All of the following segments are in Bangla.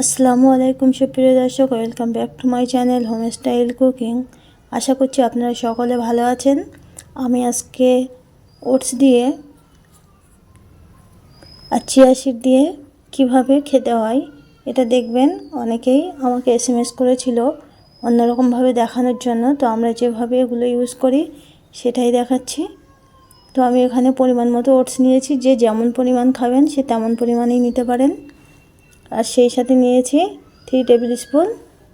আসসালামু আলাইকুম, সুপ্রিয় দর্শক welcome back to my channel home style cooking আশা করছি আপনারা সকলে ভালো আছেন। আমি আজকে ওটস দিয়ে, আর চিয়া দিয়ে কীভাবে খেতে হয়, এটা দেখবেন। অনেকেই আমাকে এস এম এস করেছিল অন্যরকমভাবে দেখানোর জন্য, তো আমরা যেভাবে এগুলো ইউজ করি, সেটাই দেখাচ্ছি। তো আমি এখানে পরিমাণ মতো ওটস নিয়েছি, যে যেমন পরিমাণ খাবেন, সে তেমন পরিমাণেই নিতে পারেন। আর সেই সাথে নিয়েছি three tablespoon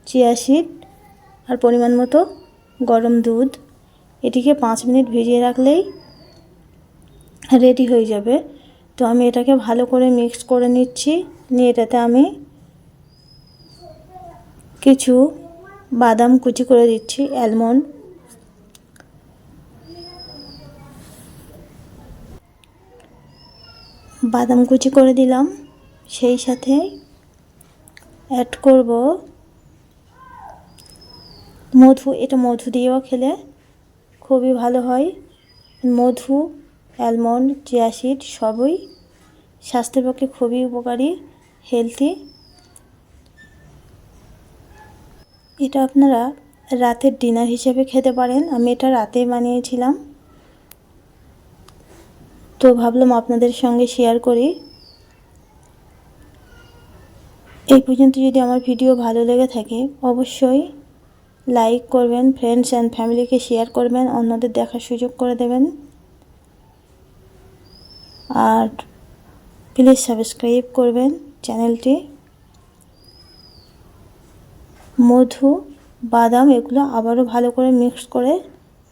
chia seed আর পরিমাণ মতো গরম দুধ। এটিকে পাঁচ মিনিট ভিজিয়ে রাখলেই রেডি হয়ে যাবে। তো আমি এটাকে ভালো করে মিক্স করে নিচ্ছি। নিয়ে এটাতে আমি কিছু বাদাম কুচি করে দিচ্ছি অ্যালমন্ড বাদাম কুচি করে দিলাম। সেই সাথে অ্যাড করব মধু। এটা মধু দিয়েও খেলে খুবই ভালো হয়। মধু অ্যালমন্ড চিয়াসিড সবই স্বাস্থ্যের পক্ষে খুবই উপকারী হেলদি এটা আপনারা রাতের ডিনার হিসেবে খেতে পারেন। আমি এটা রাতে বানিয়েছিলাম। তো ভাবলাম আপনাদের সঙ্গে শেয়ার করি। এই পর্যন্ত যদি আমার ভিডিও ভালো লেগে থাকে, অবশ্যই লাইক করবেন ফ্রেন্ডস অ্যান্ড ফ্যামিলিকে শেয়ার করবেন, অন্যদের দেখার সুযোগ করে দেবেন। আর প্লিজ সাবস্ক্রাইব করবেন চ্যানেলটি মধু, বাদাম এগুলো আবারও ভালো করে মিক্স করে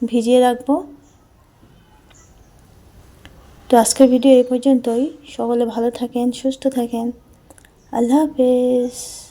ভিজিয়ে রাখব। তো আজকের ভিডিও এই পর্যন্তই। সকলে ভালো থাকেন, সুস্থ থাকেন। আল্লাহ হাফেজ।